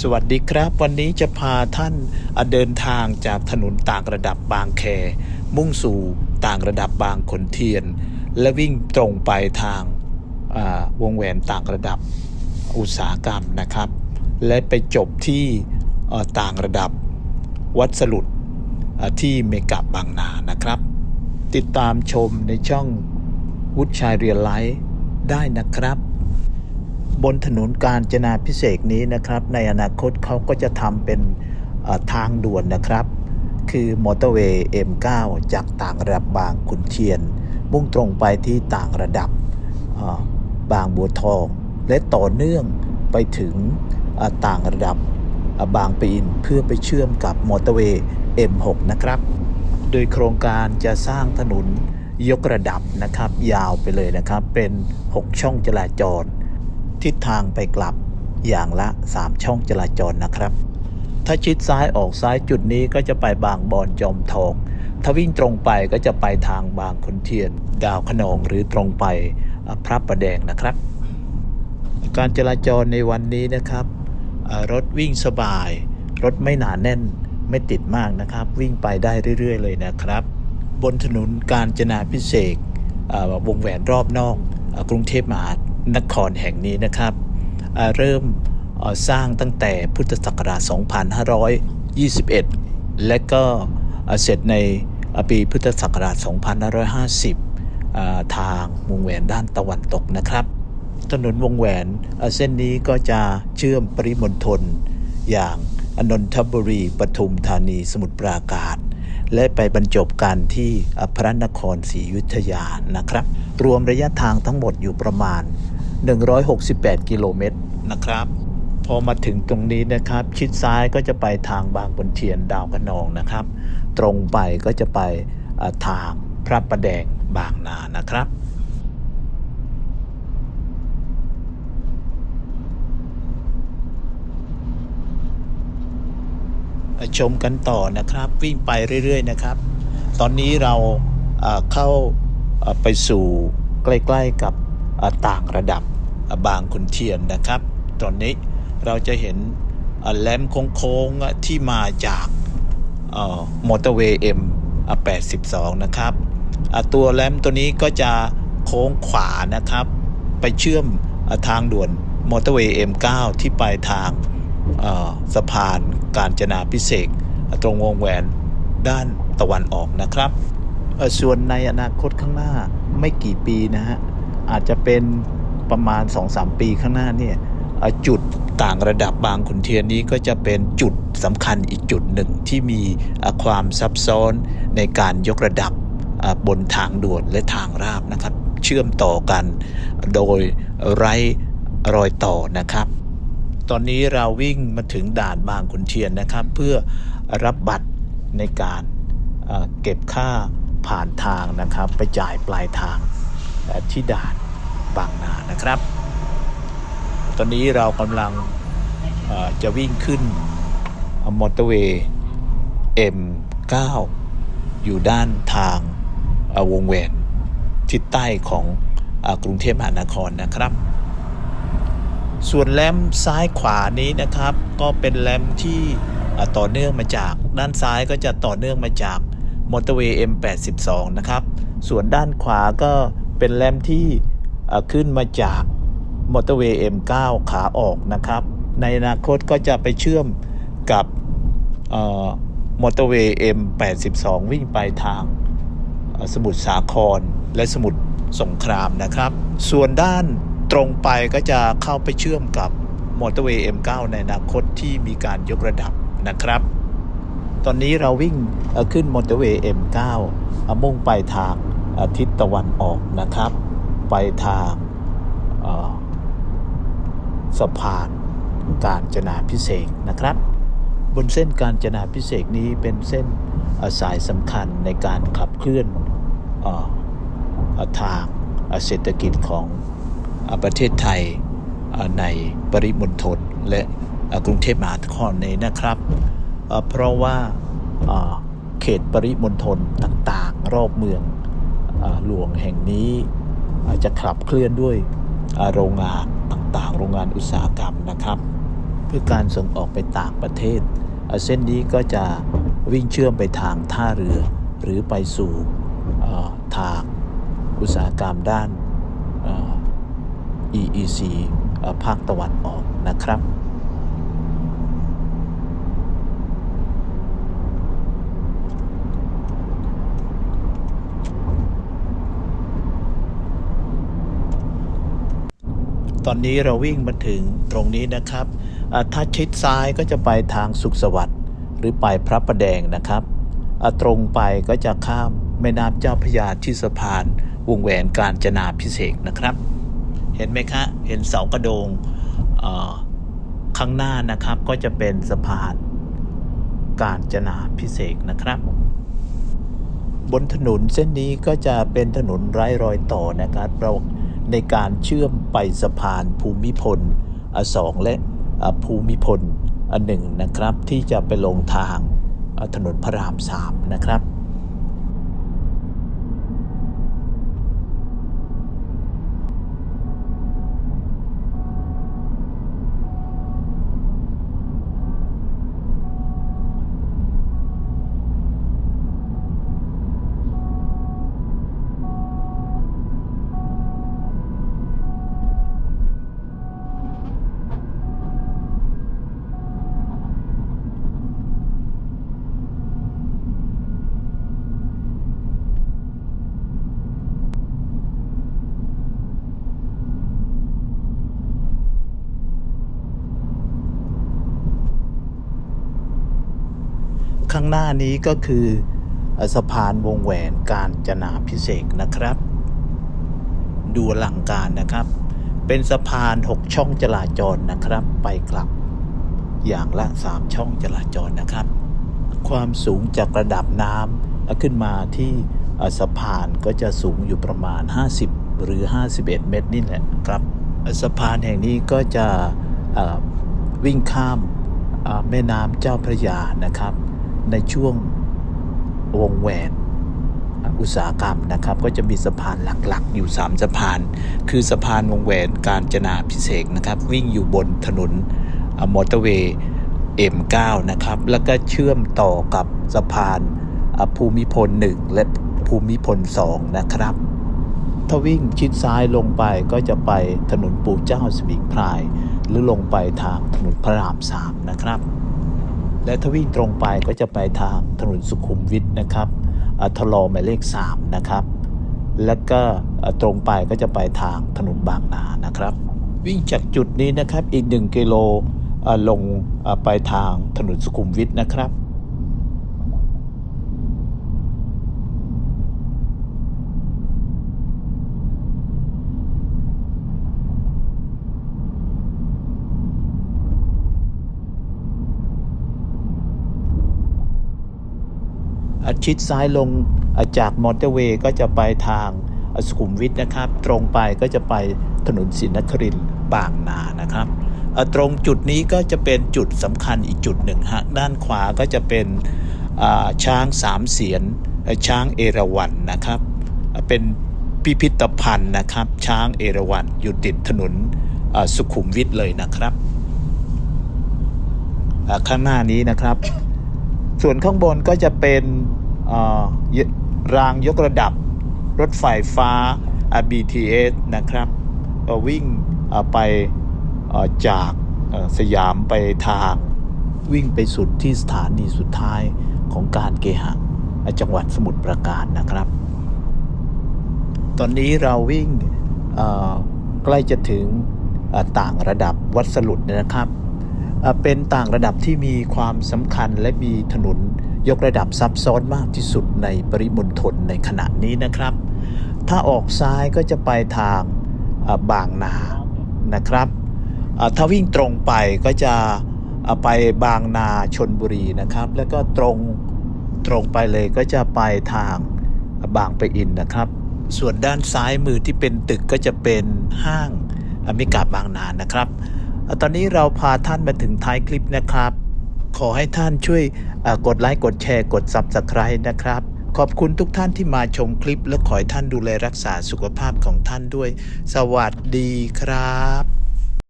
สวัสดีครับ วันนี้จะพาท่านเดินทางจากถนนต่างระดับบางแค มุ่งสู่ต่างระดับบางขนเทียน และวิ่งตรงไปทางาวงแหวนต่างระดับอุตสาหกรรมนะครับ และไปจบที่ต่างระดับวัดสลุดที่เมกะบางนานะครับ ติดตามชมในช่องวุฒิชัยเรียลไลท์ได้นะครับ บนถนนการจนาพิเศษนี้นะครับ ในอนาคตเขาก็จะทำเป็นทางด่วนนะครับ คือมอเตอร์เวย์ M9 จากต่างระดับบางขุนเทียน มุ่งตรงไปที่ต่างระดับบางบัวทอง และต่อเนื่องไปถึงต่างระดับบางปะอินเพื่อไปเชื่อมกับมอเตอร์เวย์ M6 นะครับ โดยโครงการจะสร้างถนนยกระดับนะครับ ยาวไปเลยนะครับ เป็น 6 ช่องจราจร ทิศทางไปกลับอย่างละ 3 ช่องจราจรนะครับ ถ้าชิดซ้ายออกซ้ายจุดนี้ก็จะไปบางบอนจอมทอง ถ้าวิ่งตรงไปก็จะไปทางบางคนเทียน ดาวขนองหรือตรงไปพระประแดงนะครับ การจราจรในวันนี้นะครับ รถวิ่งสบาย รถไม่หนาแน่นไม่ติดมากนะครับ วิ่งไปได้เรื่อย ๆ เลยนะครับ บนถนนการจนาพิเศษวงแหวนรอบนอกกรุงเทพมหานคร นครแห่งนี้นะครับเริ่มสร้างตั้งแต่พุทธศักราช 2521 และก็อ่าเสร็จในปีพุทธศักราช 2550อ่าทางวงแหวนด้านตะวันตกนะครับ ถนนวงแหวนเส้นนี้ก็จะเชื่อมปริมณฑลอย่างอนนทบุรีปทุมธานีสมุทรปราการและไปบรรจบกันที่พระนครศรีอยุธยานะครับ รวมระยะทางทั้งหมดอยู่ประมาณ 168 กิโลเมตรนะครับ พอมาถึงตรงนี้นะครับ ชิดซ้ายก็จะไปทางบางบนเทียนดาวกระนองนะครับ ตรงไปก็จะไปอ่าทางพระประแดงบางนานะครับชมกันต่อนะครับ วิ่งไปเรื่อย ๆ นะครับ ตอนนี้เราเอ่อเข้าเอ่อไปสู่ใกล้ ๆ กับเอ่อต่างระดับ บางขุนเทียนนะครับ ตอนนี้เราจะเห็นแหลมโค้งๆที่มาจากมอเตอร์เวย์ M 82 นะครับตัวแหลมตัวนี้ก็จะโค้งขวานะครับ ไปเชื่อมทางด่วนมอเตอร์เวย์ M9 ที่ไปทางเอ่อสะพานการจนาพิเศษกตรงวงแหวนด้านตะวันออกนะครับ ส่วนในอนาคตข้างหน้าไม่กี่ปีนะฮะ อาจจะเป็น ประมาณ 2-3 ปีข้างหน้าเนี่ยจุดต่างระดับบางขุนเทียนนี้ก็จะเป็นจุดสำคัญอีกจุดหนึ่งที่มีความซับซ้อนในการยกระดับบนทางด่วนและทางราบนะครับ เชื่อมต่อกันโดยไร้รอยต่อนะครับ ตอนนี้เราวิ่งมาถึงด่านบางขุนเทียนนะครับ เพื่อรับบัตรในการเก็บค่าผ่านทางนะครับ ไปจ่ายปลายทางที่ด่าน บางนานะครับ ตอนนี้เรากำลังจะวิ่งขึ้นมอเตอร์เวย์ M9 อยู่ด้านทางวงแหวนทิศใต้ของอกรุงเทพมหานครนะครับ ส่วนแรมซ้ายขวานี้นะครับ ก็เป็นแรมที่ต่อเนื่องมาจากด้านซ้ายก็จะต่อเนื่องมาจากมอเตอร์เวย์ M82 นะครับ ส่วนด้านขวาก็เป็นแรมที่ ขึ้นมาจากมอเตอร์เวย์ M9 ขาออกนะครับ ในอนาคตก็จะไปเชื่อมกับมอเตอร์เวย์ M82 วิ่งไปทางสมุทรสาครและสมุทรสงครามนะครับ ส่วนด้านตรงไปก็จะเข้าไปเชื่อมกับมอเตอร์เวย์ M9 ในอนาคตที่มีการยกระดับนะครับ ตอนนี้เราวิ่งขึ้นมอเตอร์เวย์ M9 เอ่อมุ่งไปทางอ่อทิศตะวันออกนะครับ ไปทางสะพานการจนาพิเศษนะครับ บนเส้นการจนาพิเศษนี้เป็นเส้นสายสำคัญในการขับเคลื่อนออทางเศรษฐกิจของประเทศไทยในปริมณฑลและกรุงเทพมหานครนี้นะครับ เพราะว่าเขตปริมณฑลต่างๆ รอบเมืองหลวงแห่งนี้ จะขับเคลื่อนด้วยโรงงานต่างๆ โรงงานอุตสาหกรรมนะครับ เพื่อการส่งออกไปต่างประเทศ เส้นนี้ก็จะวิ่งเชื่อมไปทางท่าเรือ หรือไปสู่ทางอุตสาหกรรมด้าน EEC ภาคตะวันออกนะครับ ตอนนี้เราวิ่งมาถึงตรงนี้นะครับ ถ้าชิดซ้ายก็จะไปทางสุขสวัสดิ์หรือไปพระประแดงนะครับตรงไปก็จะข้ามแม่น้ำเจ้าพระยาที่สะพานวงแหวนการจนาพิเศษกนะครับ เห็นไหมคะเห็นเสากระโดงข้างหน้านะครับก็จะเป็นสะพานการจนาพิเศษกนะครับ บนถนนเส้นนี้ก็จะเป็นถนนไร้รอยต่อนะครับเรา ในการเชื่อมไปสะพานภูมิพลอสองและภูมิพลอันหนึ่งนะครับ ที่จะไปลงทางถนนพระรามสามนะครับ ข้างหน้านี้ก็คือสะพานวงแหวนการจนาพิเศษกนะครับ ดูอลังการนะครับ เป็นสะพาน 6 ช่องจราจรนะครับ ไปกลับ อย่างละ 3 ช่องจราจรนะครับ ความสูงจากระดับน้ำขึ้นมาที่สะพานก็จะสูงอยู่ประมาณ 50 หรือ 51 เมตรนี่แหละครับสะพานแห่งนี้ก็จะวิ่งข้ามแม่น้ำเจ้าพระยานะครับ ในช่วงวงแหวนอุตสาหกรรมนะครับ ก็จะมีสะพานหลักๆ อยู่ 3 สะพาน คือสะพานวงแหวนการจนาพิเศษนะครับ วิ่งอยู่บนถนนมอเตอร์เวย์ M9 นะครับ แล้วก็เชื่อมต่อกับสะพานภูมิพล 1 และภูมิพล 2 นะครับ ถ้าวิ่งชิดซ้ายลงไปก็จะไปถนนปู่เจ้าสมิงพราย หรือลงไปทางถนนพระราม 3 นะครับ และถ้าวิ่งตรงไปก็จะไปทางถนนสุขุมวิทนะครับทลอหมายเลข 3 นะครับ แล้วก็ตรงไปก็จะไปทางถนนบางนานะครับ วิ่งจากจุดนี้นะครับอีก 1 กิโลลงไปทางถนนสุขุมวิทนะครับ ชิดซ้ายลงจากมอเตอร์เวย์ก็จะไปทางสุขุมวิทนะครับ ตรงไปก็จะไปถนนศรีนครินบางนานะครับ ตรงจุดนี้ก็จะเป็นจุดสำคัญอีกจุดหนึ่งฮะด้านขวาก็จะเป็นช้างสามเสียนช้างเอราวัณนะครับ เป็นพิพิธภัณฑ์นะครับ ช้างเอราวัณอยู่ติดถนนสุขุมวิทเลยนะครับข้างหน้านี้นะครับ ส่วนข้างบนก็จะเป็น รางยกระดับรถไฟฟ้า BTS นะครับวิ่งไปจากสยามไปทางวิ่งไปสุดที่สถานีสุดท้ายของการเกหะจังหวัดสมุทรปราการนะครับ ตอนนี้เราวิ่งใกล้จะถึงต่างระดับวัดสลุดนะครับ เป็นต่างระดับที่มีความสำคัญและมีถนน ยกระดับซับซ้อนมากที่สุดในปริมณฑลในขณะนี้นะครับ ถ้าออกซ้ายก็จะไปทางบางนานะครับถ้าวิ่งตรงไปก็จะไปบางนาชนบุรีนะครับ แล้วก็ตรงตรงไปเลยก็จะไปทางบางไปอินนะครับ ส่วนด้านซ้ายมือที่เป็นตึกก็จะเป็นห้างอเมริกาบางนานะครับ ตอนนี้เราพาท่านมาถึงท้ายคลิปนะครับ ขอให้ท่านช่วยกดไลค์กดแชร์กด Subscribe นะครับ ขอบคุณทุกท่านที่มาชมคลิป และขอให้ท่านดูแลรักษาสุขภาพของท่านด้วย สวัสดีครับ